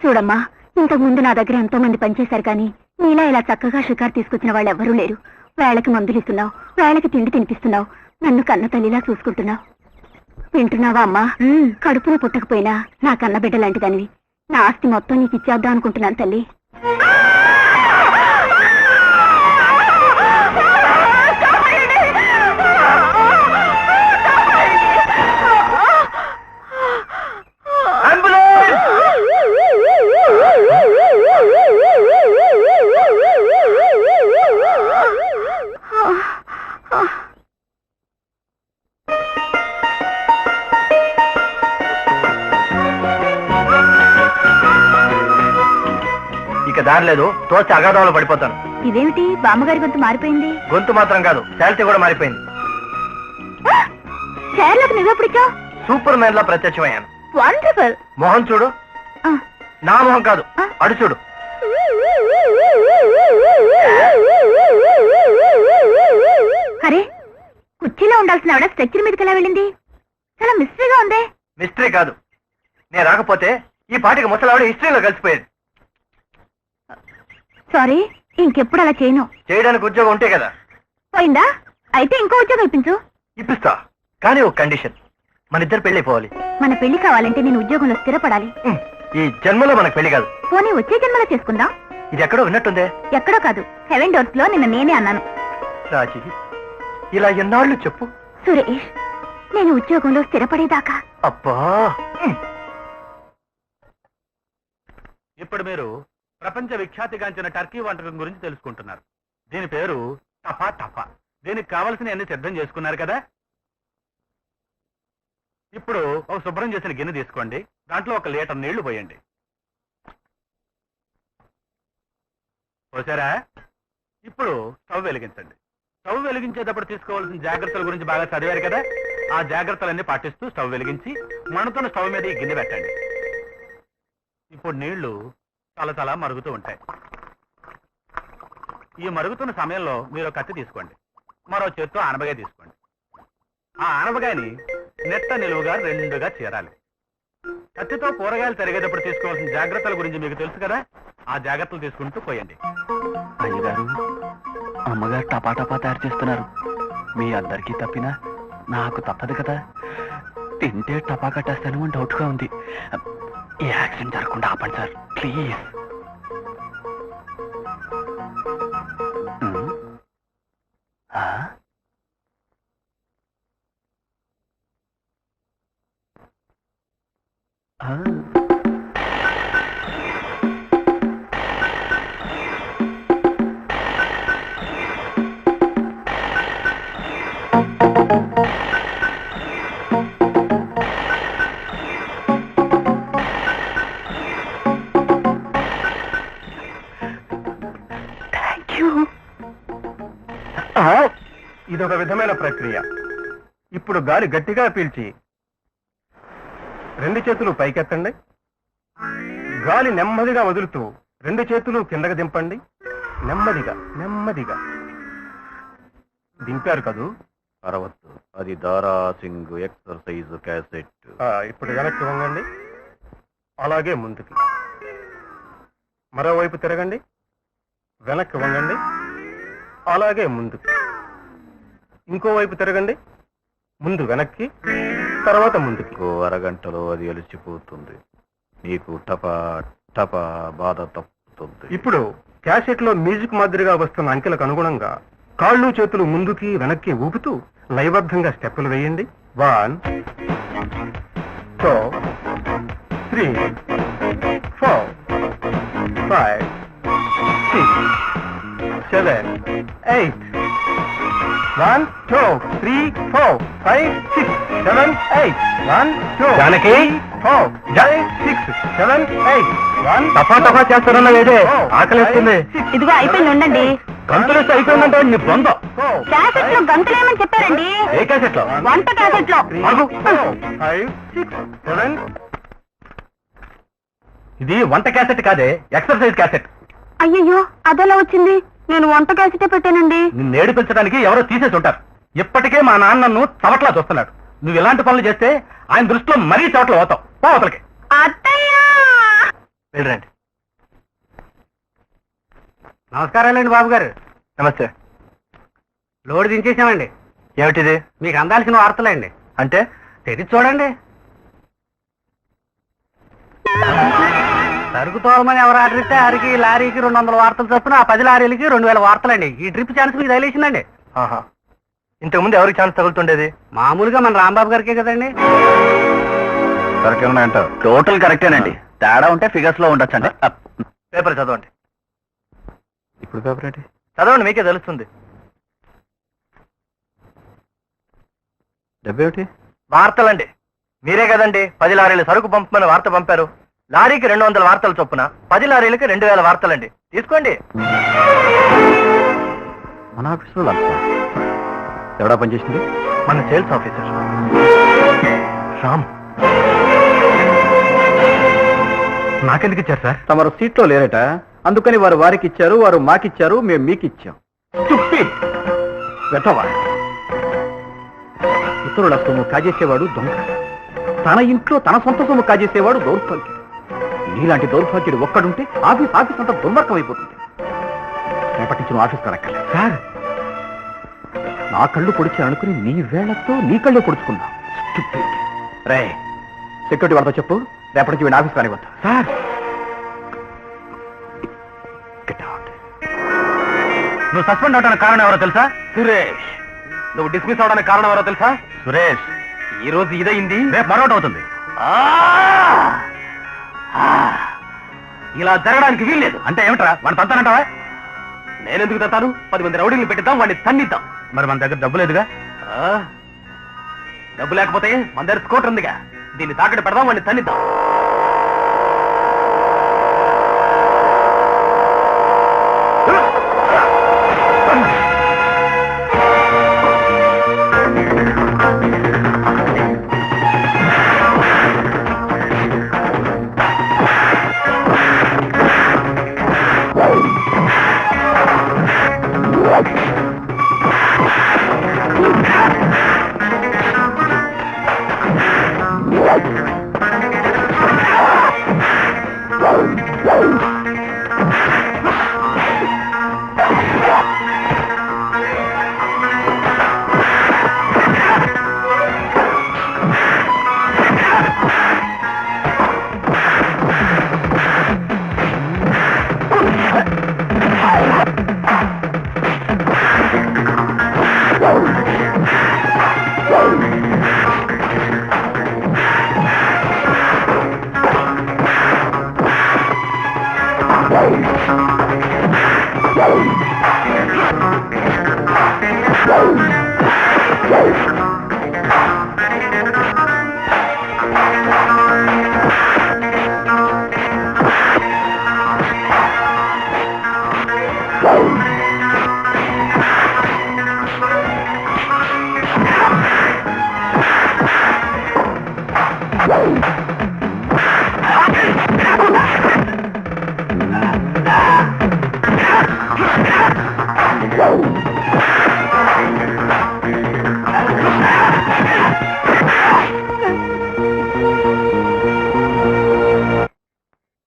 చూడమ్మా ఇంతకు ముందు నా దగ్గర ఎంతో మంది పనిచేశారు కానీ నీలా ఇలా చక్కగా షికారు తీసుకొచ్చిన వాళ్ళు ఎవరూ లేరు. వేళకి మందులు ఇస్తున్నావు వేళకి తిండి తినిపిస్తున్నావు నన్ను కన్న తల్లిలా చూసుకుంటున్నావు. వింటున్నావా అమ్మా? కడుపున పుట్టకపోయినా నా కన్న బిడ్డ లాంటిదానివి. నా ఆస్తి మొత్తం నీకు ఇచ్చేద్దాం అనుకుంటున్నాను తల్లి. ఇక దారి లేదు తోచి అగాధంలో పడిపోతాను. ఇదేమిటి? బామ్మగారి గొంతు మారిపోయింది. గొంతు మాత్రం కాదు శాలిటీ కూడా మారిపోయింది. చైర్లోకి నువ్వెప్పుడిచ్చావు సూపర్ మ్యాన్ లా ప్రత్యక్షమయ్యాను. వండర్ఫుల్. మొహం చూడు. నా మొహం కాదు అడు చూడు. అరే కుర్చీలో ఉండాల్సిన ఆవిడ స్ట్రెచ్చర్ మీదకి ఎలా వెళ్ళింది? చాలా మిస్టరీగా ఉందే. మిస్టరీ కాదు. నేను రాకపోతే ఈ పాటికి ముసలావిడ హిస్టరీలో కలిసిపోయేది. సారీ ఇంకెప్పుడు అలా చేయను. చేయడానికి ఉద్యోగం ఉంటే కదా. పోయిందా? అయితే ఇంకో ఉద్యోగం ఇప్పించు. ఇప్పిస్తా. కానీ ఒక కండిషన్ మన ఇద్దరు పెళ్ళైపోవాలి మన పెళ్ళి కావాలంటే నేను ఉద్యోగంలో స్థిరపడాలి. ఈ జన్మలో మనకు పెళ్ళి కాదు. పోనీ వచ్చే జన్మలో చేసుకుందాం. ఇది ఎక్కడో విన్నట్టుందే. ఎక్కడో కాదు హెవెన్ డోర్స్లో నిన్న నేనే అన్నాను. రాజీ ఇలా ఎన్నాళ్ళు చెప్పు. సురేష్ నేను ఉద్యోగంలో స్థిరపడేదాకా. అబ్బా. ఇప్పుడు మీరు ప్రపంచ విఖ్యాతిగాంచిన టర్కీ వంటకం గురించి తెలుసుకుంటున్నారు. దీని పేరు టఫా టఫా దీనికి కావలసిన అన్ని సిద్ధం చేసుకున్నారు కదా? ఇప్పుడు ఒక శుభ్రం చేసిన గిన్నె తీసుకోండి. దాంట్లో ఒక లీటర్ నీళ్ళు పోయండి. పోసారా? ఇప్పుడు స్టవ్ వెలిగించండి. స్టవ్ వెలిగించేటప్పుడు తీసుకోవాల్సిన జాగ్రత్తల గురించి బాగా చదివారు కదా? ఆ జాగ్రత్తలన్నీ పాటిస్తూ స్టవ్ వెలిగించి మనతో స్టవ్ మీద ఈ గిన్నె పెట్టండి. ఇప్పుడు నీళ్ళు తలతల మరుగుతూ ఉంటాయి. ఈ మరుగుతున్న సమయంలో మీరు కత్తి తీసుకోండి. మరో చేత్తో ఆనపకాయ తీసుకోండి. ఆ ఆనపకాయని నెట్ట నిలువుగా రెండుగా చేరాలి. కత్తితో కూరగాయలు తరిగేటప్పుడు తీసుకోవాల్సిన జాగ్రత్తల గురించి మీకు తెలుసు కదా? ఆ జాగ్రత్తలు తీసుకుంటూ పోయండి. అయ్యగారు అమ్మగారు టపా టపా తయారు చేస్తున్నారు. మీ అందరికీ తప్పినా నాకు తప్పదు కదా. తింటే టపా కట్టేస్తాను అని డౌట్గా ఉంది. ఈ యాక్సిడెంట్ జరగకుండా ఆపండి సార్. ప్లీజ్. యూ ఇదొక విధమైన ప్రక్రియ. ఇప్పుడు గాలి గట్టిగా పీల్చి రెండు చేతులు పైకెత్తండి. గాలి నెమ్మదిగా వదులుతూ రెండు చేతులు కిందకి దింపండి. నెమ్మదిగా నెమ్మదిగా. దింపారు కదూ? అరవత్తు. అది దారా సింగ్ ఎక్సర్సైజ్ క్యాసెట్. ఆ, ఇప్పుడు వెనక్కి వంగండి. అలాగే ముందుకి. మరోవైపు తిరగండి. వెనక్కి వంగండి. అలాగే ముందుకి. ఇంకోవైపు తిరగండి. ముందు వెనక్కి తర్వాత ముందుకి. ఇంకో అరగంటలో అది అలసిపోతుంది. నీకు టపా టపా బాధ తప్పుతుంది. ఇప్పుడు క్యాసెట్లో మ్యూజిక్ మాదిరిగా వస్తున్న అంకెలకు అనుగుణంగా కాళ్ళు చేతులు ముందుకి వెనక్కి ఊపుతూ లయబద్ధంగా స్టెప్పులు వేయండి. One two three four five one two three four five six seven eight one two Janaki? Four five six seven eight one టపా టపా చేస్తారన్న లేదే ఆకలిస్తుంది. ఇదిగో అయిపోయింది ఉండండి. గంతులు అయిపోయిందంటే నీ బొంద. క్యాసెట్లో గంతులేమని చెప్పారండి. ఏ క్యాసెట్లో వంట క్యాసెట్లో ఆగు. ఫైవ్ సిక్స్ సెవెన్ ఇది వంట క్యాసెట్ కాదే ఎక్సర్సైజ్ క్యాసెట్. అయ్యయ్యో అదెలా వచ్చింది? నేను వంట క్యాసెటే పెట్టానండి. నిన్ను ఏడిపించడానికి ఎవరో తీసేసి ఉంటారు. ఇప్పటికే మా నాన్న నన్ను చవట్లా చూస్తున్నాడు. నువ్వు ఇలాంటి పనులు చేస్తే ఆయన దృష్టిలో మరీ చవట్లు అవుతావు. పోవతలకి వెళ్ళరండి. నమస్కారాలండి బాబు గారు నమస్తే. లోడ్ దించేసామండి. ఏమిటిది? మీకు అందాల్సిన వార్తలండి. అంటే? తెరిచి చూడండి. సరుకు తోలమని ఎవరు ఆర్డర్ ఇస్తే ఆరికి లారీకి రెండు వందల వార్తలు చొప్పున ఆ పది లారీలకి రెండు వేల వార్తలండి. ఈ ట్రిప్ ఛాన్స్ మీకు తగిలేసిందండి. ఆహా. ఇంతకుముందు ఎవరికి ఛాన్స్ తగులుతుండేది? మామూలుగా మన రాంబాబు గారికే కదండి. కరెక్ట్ టోటల్ కరెక్టేనండి. తేడా ఉంటే ఫిగర్స్లో ఉండొచ్చండి పేపర్ చదవండి. ఇప్పుడు పేపర్ ఏంటి? చదవండి మీకే తెలుస్తుంది. డబ్బు ఏమిటి వార్తలండి. మీరే కదండి. పది లారీలు సరుకు పంపమని వార్త పంపారు. లారీకి రెండు వందల వార్తలు చొప్పున పది లారీలకి రెండు వేల వార్తలండి. తీసుకోండి. మన ఆఫీసులో లక్ష ఎవడా పనిచేసింది? మన సేల్స్ ఆఫీసర్. రామ్. నాకెందుకు ఇచ్చారు సార్? తమరు సీట్లో లేరట. అందుకని వారు వారికి ఇచ్చారు వారు మాకిచ్చారు మేము మీకు ఇచ్చాం వెతవా ఇతరుల సొమ్ము కాజేసేవాడు దొంగ. తన ఇంట్లో తన సొంత సొమ్ము కాజేసేవాడు దౌర్భాగ్యుడు. నీలాంటి దౌర్భాగ్యుడు ఒక్కడుంటే ఆఫీస్ ఆఫీస్ అంతా దుర్మార్గం అయిపోతుంది రేపటి నుంచి నువ్వు ఆఫీస్ కలక్కలే సార్! నా కళ్ళు పొడిచారనుకుని నీ వేళ్ళతో నీ కళ్ళు పొడుచుకున్నా. రే సెక్యూరిటీ వాళ్ళతో చెప్పు. రేపటి నుంచి వీడిని ఆఫీస్ కానివ్వద్దు సార్. నువ్వు సస్పెండ్ అవడానికి కారణం ఎవరో తెలుసా? సురేష్. నువ్వు డిస్మిస్ అవడానికి కారణం ఎవరో తెలుసా? సురేష్! ఈ రోజు ఇదయింది రేపు మరొకటి అవుతుంది. ఇలా జరగడానికి వీల్లేదు. అంటే ఏమిట్రా? వాడిని తంతానంటావా నేనెందుకు తంతాను పది మంది రౌడీలు పెట్టిద్దాం వాడిని తన్నిద్దాం. మరి మన దగ్గర డబ్బు లేదుగా? డబ్బు లేకపోతే మన దగ్గర స్కూటర్ ఉందిగా. దీన్ని తాకట్టు పెడదాం వాడిని తన్నిద్దాం.